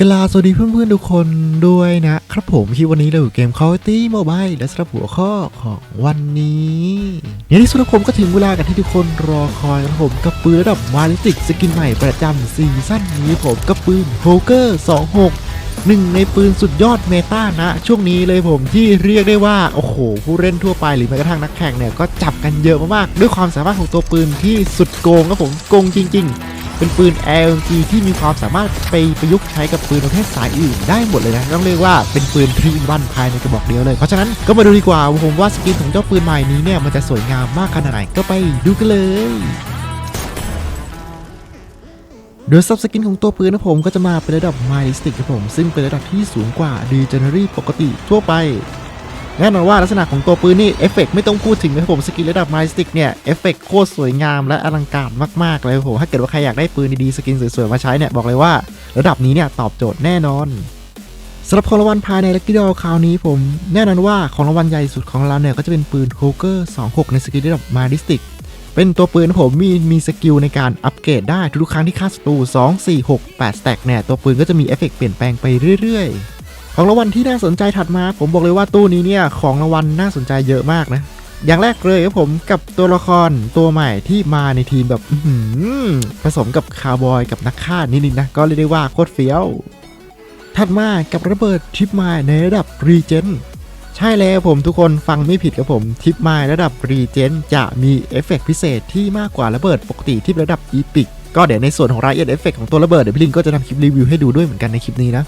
กลาสวัสดีเพื่อนๆทุกคนด้วยนะครับผมที่วันนี้เราอยู่เกม Call of Duty Mobile และสำหรับหัวข้อของวันนี้ในที่สุดผมก็ถึงเวลากันที่ทุกคนรอคอยครับผมกับปืนระดับมาลิติกสกินใหม่ประจำซีซั่นนี้ผมกับปืนโฮเกอร์ 26 หนึ่งในปืนสุดยอดเมตานะ ช่วงนี้เลยผมที่เรียกได้ว่า โอ้โห ผู้เล่นทั่วไปหรือแม้กระทั่งนักแข่งเนี่ยก็จับกันเยอะมากๆด้วยความสามารถของตัวปืนที่สุดโกงครับผมโกงจริง ๆ เป็นปืน LMG ที่มีความสามารถไปประยุกต์ใช้กับปืนประเภทสายอื่นได้หมดเลยนะต้องเรียกว่าเป็นปืนทรีวันภายในกระบอกเดียวเลย เพราะฉะนั้นก็มาดูดีกว่าผมว่าสกินของเจ้าปืนใหม่นี้เนี่ยมันจะสวยงามมากขนาดไหนก็ไปดูกันเลยโดยซับสกินของตัวปืนนะผมก็จะมาเป็นระดับ m y l i s t i c ครับผม ซึ่งเป็นระดับที่สูงกว่า d e g e n e r y ปกติทั่วไป แน่นอนว่าลักษณะของตัวปืนนี่เอฟเฟกไม่ต้องพูดถึงนะครับผมสกินระดับ m y l i s t i c เนี่ยเอฟเฟกโคตรสวยงามและอลังการมากๆเลยครับผมถ้าเกิดว่าใครอยากได้ปืนดีๆสกินสวยๆมาใช้เนี่ยบอกเลยว่า ระดับนี้เนี่ยตอบโจทย์แน่นอนสำหรับของรางวัลภายในลักกี้ดอคราวนี้ผม แน่นอนว่าของรางวัลใหญ่สุดของเราเนี่ยก็จะเป็นปืนโคเกอร์26 ในสกินระดับ m y l i s t i c เป็นตัวปืนผมมีมีสกิลในการอัปเกรดได้ทุกครั้งที่ฆ่าศัตรู2 4 6 8สแต็กเนี่ยตัวปืนก็จะมีเอฟเฟกต์เปลี่ยนแปลงไปเรื่อยๆ ของรางวัลที่น่าสนใจถัดมา ผมบอกเลยว่าตู้นี้เนี่ยของรางวัลน่าสนใจเยอะมากนะ อย่างแรกเลยครับผมกับตัวละครตัวใหม่ที่มาในทีมแบบผสมกับคาวบอยกับนักฆ่านิดๆนะ ก็เรียกได้ว่าโคตรเฟี้ยว ถัดมากับระเบิดทิปไมล์ในระดับรีเจนใช่แล้วผมทุกคนฟังไม่ผิดครับผมทิปไมล์ระดับรีเจนจะมีเอฟเฟกต์พิเศษที่มากกว่าระเบิดปกติที่ระดับอีพิกก็เดี๋ยวในส่วนของรายละเอียดเอฟเฟกต์ของตัวระเบิดเดี๋ยวพี่ลิงก็จะทำคลิปรีวิวให้ดูด้วยเหมือนกันในคลิปนี้นะ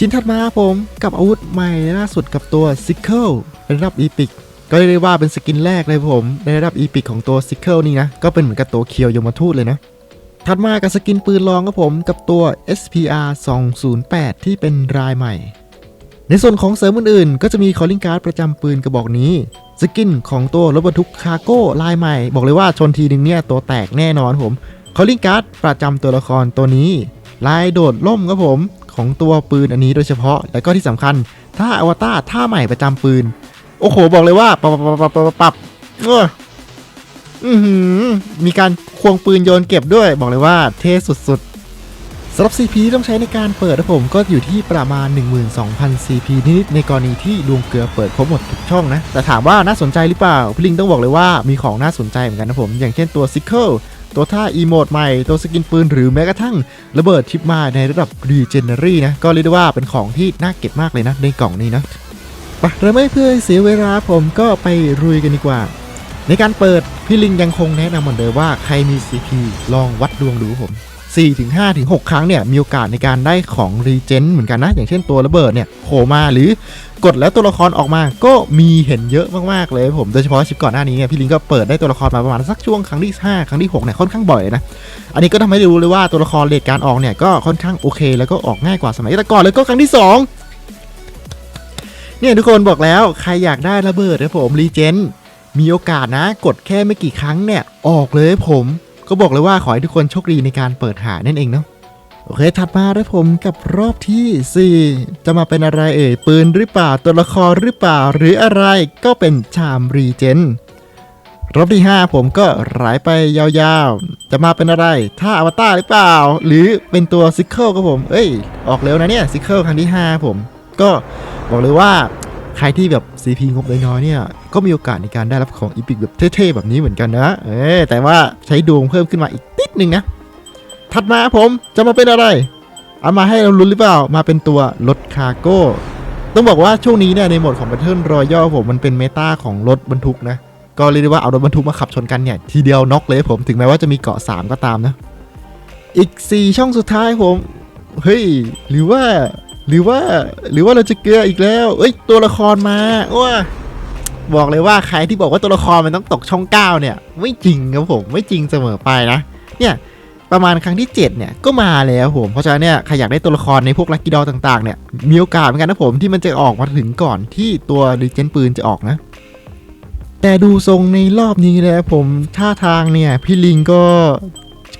ชิ้นถัดมาผมกับอาวุธใหม่ล่าสุดกับตัว s i c k l e เป็นระดับอีพิกก็เรียกได้ว่าเป็นสกินแรกเลยผมในระดับอีพิกของตัว s i c k l e นี่นะ ก็เป็นเหมือนกับตัวเคียวยมทูตเลยนะ ถัดมากับสกินปืนรองครับผมกับตัว SPR 208 ที่เป็นรายใหม่ ในส่วนของเสริมอื่นๆ ก็จะมี calling card ประจำปืนกระบอกนี้สกินของตัวรถบรรทุกคาร์โก้ลายใหม่ บอกเลยว่าชนทีนึงเนี่ยตัวแตกแน่นอนผม calling card ประจำตัวละครตัวนี้ลายโดดล่มครับผม ของตัวปืนอันนี้โดยเฉพาะ และก็ที่สำคัญถ้าอวตารท่าใหม่ประจำปืน โอ้โห บอกเลยว่าปับปับปับปับปับปับเออมีการควงปืนโยนเก็บด้วย บอกเลยว่าเท่สุดๆสำหรับ CP ที่ต้องใช้ในการเปิดนะผมก็อยู่ที่ประมาณ 12,000 CP นิดๆในกรณีที่ดวงเกลือเปิดครบหมดทุกช่องนะ แต่ถามว่าน่าสนใจหรือเปล่า พี่ลิงต้องบอกเลยว่ามีของน่าสนใจเหมือนกันนะผม อย่างเช่นตัว Sickle ตัวท่าอีโมดใหม่ ตัวสกินปืนหรือแม้กระทั่งระเบิดทิปมาในระดับรีเจนเนอรี่นะ ก็เรียกได้ว่าเป็นของที่น่าเก็บมากเลยนะ ในกล่องนี้นะปะเราไม่เพื่อเสียเวลาผมก็ไปรุยกันดีกว่า ในการเปิดพี่ลิงยังคงแนะนำเหมือนเดิมว่าใครมี CP ลองวัดดวงดูผม 4ถึง5ถึง6ครั้งเนี่ยมีโอกาสในการได้ของรีเจนเหมือนกันนะ อย่างเช่นตัวระเบิดเนี่ยโผล่มาหรือกดแล้วตัวละครออกมาก็มีเห็นเยอะมากๆเลยผมโดยเฉพาะชิปก่อนหน้านี้เนี่ยพี่ลิงก็เปิดได้ตัวละครมาประมาณสักช่วงครั้งที่ 5 ครั้งที่6เนี่ยค่อนข้างบ่อยนะอันนี้ก็ทำให้รู้เลยว่าตัวละครเลทการออกเนี่ยก็ค่อนข้างโอเค แล้วก็ออกง่ายกว่าสมัยแต่ก่อนเลยก็ครั้งที่ 2 เนี่ยทุกคนบอกแล้วใครอยากได้ระเบิดนะผมรีเจนมีโอกาสนะ กดแค่ไม่กี่ครั้งเนี่ยออกเลยผม ก็บอกเลยว่าขอให้ทุกคนโชคดีในการเปิดหานั่นเองเนาะโอเค ถัดมาได้วผมกับรอบที่ 4 จะมาเป็นอะไรเอ่ย ปืนหรือเปล่า ตัวละครหรือเปล่า หรืออะไรก็เป็นชามรีเจน รอบที่ 5 ผมก็ไหลไปยาวๆ จะมาเป็นอะไร ถ้าอวตารหรือเปล่า หรือเป็นตัวซิคเกิลครับผม เอ้ย ออกเร็วนะเนี่ย ซิคเกิลครั้งที่ 5 ผม ก็บอกเลยว่า ใครที่แบบ CP งบน้อยๆเนี่ย ก็มีโอกาสในการได้รับของอีพิกแบบเท่ๆ แบบนี้เหมือนกันนะ เออแต่ว่าใช้ดวงเพิ่มขึ้นมาอีกนิดนึงนะ ถัดมาผมจะมาเป็นอะไร เอามาให้เราลุ้นหรือเปล่า มาเป็นตัวรถคาร์โก้ ต้องบอกว่าช่วงนี้เนี่ยในโหมดของ Battle Royale ผมมันเป็นเมตาของรถบรรทุกนะ ก็เรียกได้ว่าเอารถบรรทุกมาขับชนกันเนี่ยทีเดียวน็อกเลยผม ถึงแม้ว่าจะมีเกาะ3ก็ตามนะ อีก 4 ช่องสุดท้ายผม เฮ้ย หรือว่า หรือว่าหรือว่าเราจะเกลืออีกแล้ว เอ้ยตัวละครมาว้าบอกเลยว่าใครที่บอกว่าตัวละครมันต้องตกช่อง9เนี่ย ไม่จริงครับผมไม่จริงเสมอไปนะเนี่ยประมาณครั้งที่ 7 เนี่ย ก็มาแล้วผมเพราะฉะนั้นเนี่ยใครอยากได้ตัวละครในพวกลักกี้ดอต่างๆเนี่ยมีโอกาสเหมือนกันนะผมที่มันจะออกมาถึงก่อนที่ตัวรีเจนปืนจะออกนะ แต่ดูทรงในรอบนี้แล้วผมท่าทางเนี่ย พี่ลิงก็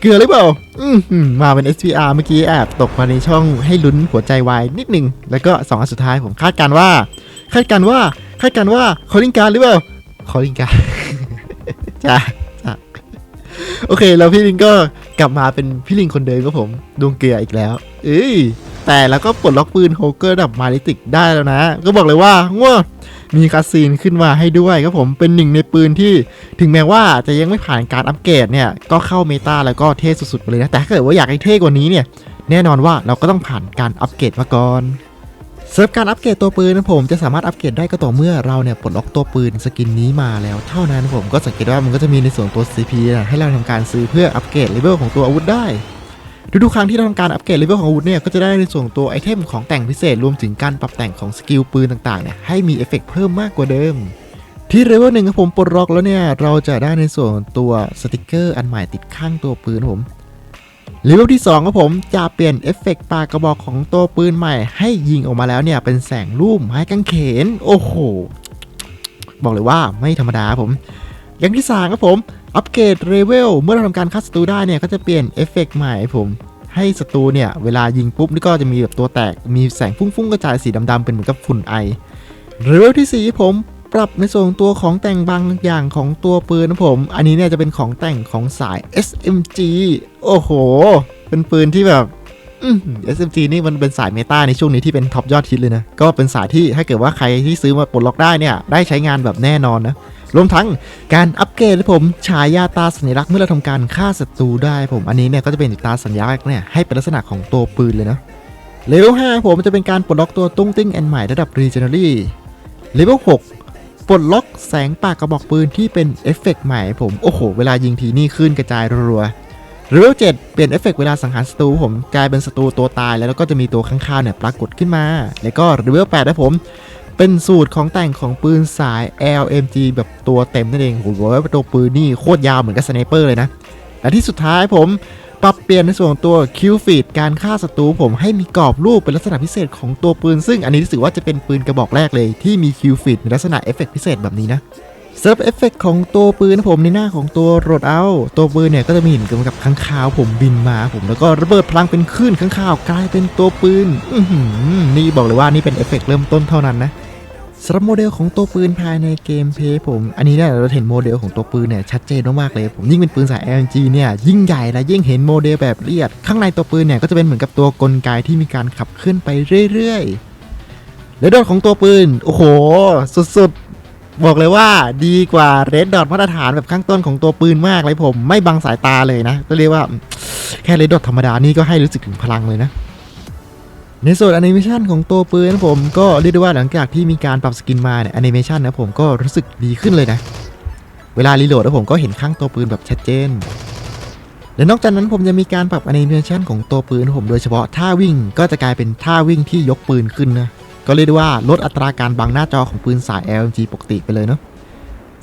เกลือหรือเปล่าอือหือมาเป็น SPR เมื่อกี้แอบตกมาในช่องให้ลุ้นหัวใจวายนิดนึง แล้วก็สองอันสุดท้ายผมคาดการว่า คาดการว่าคาดการว่าคอลิงการหรือเปล่าคอลิงการจ้าโอเค แล้วพี่ลิงก็กลับมาเป็นพี่ลิงคนเดิมครับผมดวงเกลืออีกแล้ว เอ้ยแต่แล้วก็ปลดล็อกปืนโฮเกอร์ดับมาลิติกได้แล้วนะ ก็บอกเลยว่าง่ว มีคาซีนขึ้นมาให้ด้วยครับผมเป็นหนึ่งในปืนที่ถึงแม้ว่าจะยังไม่ผ่านการอัปเกรดเนี่ยก็เข้าเมตาแล้วก็เท่สุดๆไปเลยนะ แต่ถ้าเกิดว่าอยากให้เท่กว่านี้เนี่ยแน่นอนว่าเราก็ต้องผ่านการอัปเกรดมาก่อนสำหรับการอัปเกรดตัวปืนนะผมจะสามารถอัปเกรดได้ก็ต่อเมื่อเราเนี่ยปลดล็อกตัวปืนสกินนี้มาแล้วเท่านั้นผมก็สังเกตว่ามันก็จะมีในส่วนตัว CP นะให้เราทำการซื้อเพื่ออัปเกรดเลเวลของตัวอาวุธได้ ทุกๆครั้งที่เราทำการอัปเกรดเลเวลของอาวุธเนี่ยก็จะได้ในส่วนตัวไอเทมของแต่งพิเศษรวมถึงการปรับแต่งของสกิลปืนต่างๆเนี่ยให้มีเอฟเฟกต์เพิ่มมากกว่าเดิม ที่เลเวลหนึ่งครับผมปลดล็อกแล้วเนี่ยเราจะได้ในส่วนตัวสติกเกอร์อันใหม่ติดข้างตัวปืนผมเลเวลที่2ครับผมจะเปลี่ยนเอฟเฟกต์ปากกระบอกของตัวปืนใหม่ ให้ยิงออกมาแล้วเนี่ยเป็นแสงรูปไม้กางเขน โอ้โห บอกเลยว่าไม่ธรรมดาผม อย่างที่3ครับผม อัปเกรดเลเวลเมื่อเราทำการฆ่าศัตรูได้เนี่ยก็จะเปลี่ยนเอฟเฟกต์ใหม่ผมให้ศัตรูเนี่ยเวลายิงปุ๊บนี่ก็จะมีแบบตัวแตกมีแสงฟุ้งๆกระจายสีดำๆเป็นเหมือนกับฝุ่นไอเลเวลที่4ผมปรับในส่วนตัวของแต่งบางอย่างของตัวปืนนะผม อันนี้เนี่ยจะเป็นของแต่งของสาย SMG โอ้โห เป็นปืนที่แบบ SMG นี่มันเป็นสายเมตาในช่วงนี้ที่เป็นท็อปยอดฮิตเลยนะ ก็เป็นสายที่ถ้าเกิดว่าใครที่ซื้อมาปลดล็อกได้เนี่ย ได้ใช้งานแบบแน่นอนนะ รวมทั้งการอัปเกรดนะผมฉายาตาสัญลักษณ์เมื่อเราทำการฆ่าศัตรูได้ผม อันนี้เนี่ยก็จะเป็นตาสัญลักษณ์เนี่ยให้เป็นลักษณะของตัวปืนเลยนะเลเวล5ผมจะเป็นการปลดล็อกตัวตุ้งติ้งแอนใหม่ระดับ Regenery เลเวล6ปลดล็อกแสงปากกระบอกปืนที่เป็นเอฟเฟกต์ใหม่ผม โอ้โห เวลายิงทีนี่ขึ้นกระจายรัวๆเลเวล7เปลี่ยนเอฟเฟกต์เวลาสังหารศัตรูผมกลายเป็นศัตรูตัวตายแล้วก็จะมีตัวข้างๆเนี่ยปรากฏขึ้นมา แล้วก็เลเวล8นะผม เป็นสูตรของแต่งของปืนสาย LMG แบบตัวเต็มนั่นเองโอ้โหตัวปืนนี่โคตรยาวเหมือนกับสไนเปอร์เลยนะและที่สุดท้ายผมปรับเปลี่ยนในส่วนของตัวคิวฟีดการฆ่าศัตรูผมให้มีกรอบรูปเป็นลักษณะพิเศษของตัวปืน ซึ่งอันนี้รู้สึกว่าจะเป็นปืนกระบอกแรกเลยที่มีคิวฟีดในลักษณะเอฟเฟกต์พิเศษแบบนี้นะสำหรับเอฟเฟกต์ของตัวปืนนะผมในหน้าของตัวโรดเอาตัวปืนเนี่ยก็จะมีเห็นกับกับข้างคาวผมบินมาผมแล้วก็ระเบิดพลังเป็นคลื่นข้างคาวกลายเป็นตัวปืนนี่บอกเลยว่านี่เป็นเอฟเฟกต์เริ่มต้นเท่านั้นนะ สำหรับโมเดลของตัวปืนภายในเกมเพลย์ผม อันนี้เนี่ยเราเห็นโมเดลของตัวปืนเนี่ยชัดเจนมากๆเลย ผมยิ่งเป็นปืนสาย LNG เนี่ยยิ่งใหญ่และยิ่งเห็นโมเดลแบบเอียด ข้างในตัวปืนเนี่ยก็จะเป็นเหมือนกับตัวกลไกที่มีการขับเคลื่อนไปเรื่อยๆและโดดของตัวปืน โอ้โห สุดๆ บอกเลยว่าดีกว่าเรดดอทมาตรฐานแบบข้างต้นของตัวปืนมากเลยผม ไม่บังสายตาเลยนะก็เรียกว่า แค่เรดดอทธรรมดานี่ก็ให้รู้สึกถึงพลังเลยนะ ในส่วนแอนิเมชันของตัวปืนนะผมก็เรียกได้ว่าหลังจากที่มีการปรับสกินมาเนี่ยแอนิเมชันนะผมก็รู้สึกดีขึ้นเลยนะ เวลารีโหลดนะผมก็เห็นข้างตัวปืนแบบชัดเจน และนอกจากนั้นผมจะมีการปรับแอนิเมชันของตัวปืนผมโดยเฉพาะท่าวิ่งก็จะกลายเป็นท่าวิ่งที่ยกปืนขึ้นนะก็เรียกได้ว่าลดอัตราการบังหน้าจอของปืนสาย LMG ปกติไปเลยเนาะ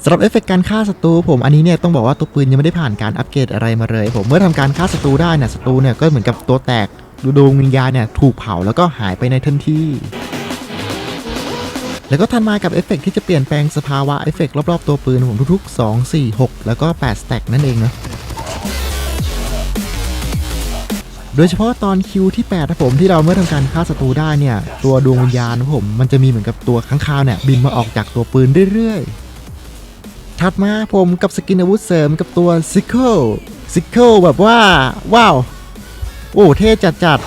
สำหรับเอฟเฟกต์การฆ่าศัตรูผมอันนี้เนี่ยต้องบอกว่าตัวปืนยังไม่ได้ผ่านการอัปเกรดอะไรมาเลย ผมเมื่อทำการฆ่าศัตรูได้เนี่ยศัตรูเนี่ยก็เหมือนกับตัวแตก ดูดวงวิญญาณเนี่ยถูกเผาแล้วก็หายไปในทันทีแล้วก็ทันมากับเอฟเฟกต์ที่จะเปลี่ยนแปลงสภาวะเอฟเฟกต์รอบๆตัวปืนผมทุกๆ 2 4 6 แล้วก็ 8 สแต็กนั่นเองนะโดยเฉพาะตอนคิวที่8นะผมที่เราเมื่อทำการฆ่าศัตรูได้เนี่ย ตัวดวงวิญญาณนะผมมันจะมีเหมือนกับตัวข้างคาวเนี่ย บินมาออกจากตัวปืนเรื่อยๆ ถัดมาผมกับสกินอาวุธเสริมกับตัวซิคเกิลซิคเกิลแบบว่า ว้าว โอ้เท่จัดจัด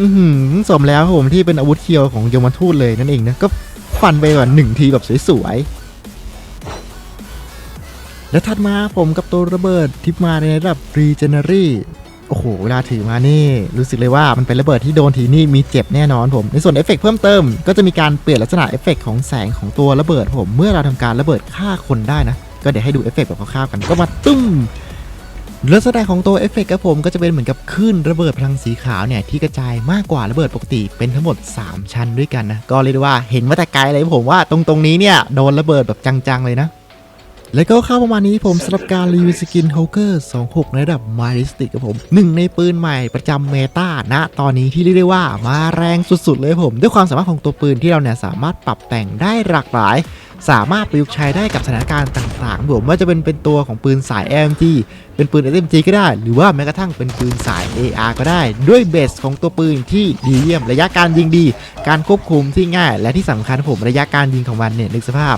อือหือสมแล้วครับผมที่เป็นอาวุธเคียวของยมทูตเลยนั่นเองนะก็ฟันไปแบบหนึ่งทีแบบสวยๆ และถัดมาผมกับตัวระเบิดที่มาในระดับ Regenery โอ้โห เวลาถือมานี่ รู้สึกเลยว่ามันเป็นระเบิดที่โดนทีนี่มีเจ็บแน่นอนผม ในส่วนเอฟเฟกต์เพิ่มเติม ก็จะมีการเปลี่ยนลักษณะเอฟเฟกต์ของแสงของตัวระเบิดผม เมื่อเราทำการระเบิดฆ่าคนได้นะ ก็เดี๋ยวให้ดูเอฟเฟกต์แบบคร่าวๆกันก็มาตุ้ม ลักษณะของตัวเอฟเฟกต์ครับผมก็จะเป็นเหมือนกับคลื่นระเบิดพลังสีขาวเนี่ยที่กระจายมากกว่าระเบิดปกติเป็นทั้งหมด 3 ชั้นด้วยกันนะก็เรียกได้ว่าเห็นมาแต่ไกลเลยผมว่าตรงตรงนี้เนี่ยโดนระเบิดแบบจังๆเลยนะแล้วก็เข้าประมาณนี้ผมสำหรับการรีวิวสกินโฮเกอร์26 ในระดับมาริสติกครับผมหนึ่งในปืนใหม่ประจำเมตาณตอนนี้ที่เรียกได้ว่ามาแรงสุดๆเลยผม ด้วยความสามารถของตัวปืนที่เราเนี่ยสามารถปรับแต่งได้หลากหลาย สามารถประยุกต์ใช้ได้กับสถานการณ์ต่างๆผมว่าจะเป็นเป็นตัวของปืนสาย AMG เป็นปืน SMG ก็ได้ หรือว่าแม้กระทั่งเป็นปืนสาย AR ก็ได้ ด้วยเบสของตัวปืนที่ดีเยี่ยมระยะการยิงดี การควบคุมที่ง่าย และที่สำคัญผมระยะการยิงของมันเนี่ยนึกสภาพ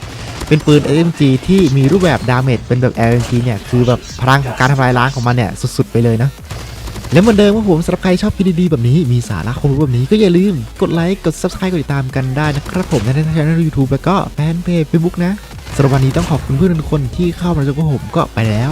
เป็นปืน SMG ที่มีรูปแบบดาเมจเป็นแบบ LMG เนี่ยคือแบบพลังของการทำลายล้างของมันเนี่ยสุดๆไปเลยนะ และเหมือนเดิมว่าผมสำหรับใครชอบคลิปดีๆแบบนี้มีสาระครบรู้แบบนี้ก็อย่าลืมกดไลค์กด subscribe กดติดตามกันได้นะครับผมในทางช่องยูทูบแล้วก็แฟนเพจเฟซบุ๊กนะสำหรับวันนี้ต้องขอบคุณเพื่อนทุกคนที่เข้ามาชมพวกผมก็ไปแล้ว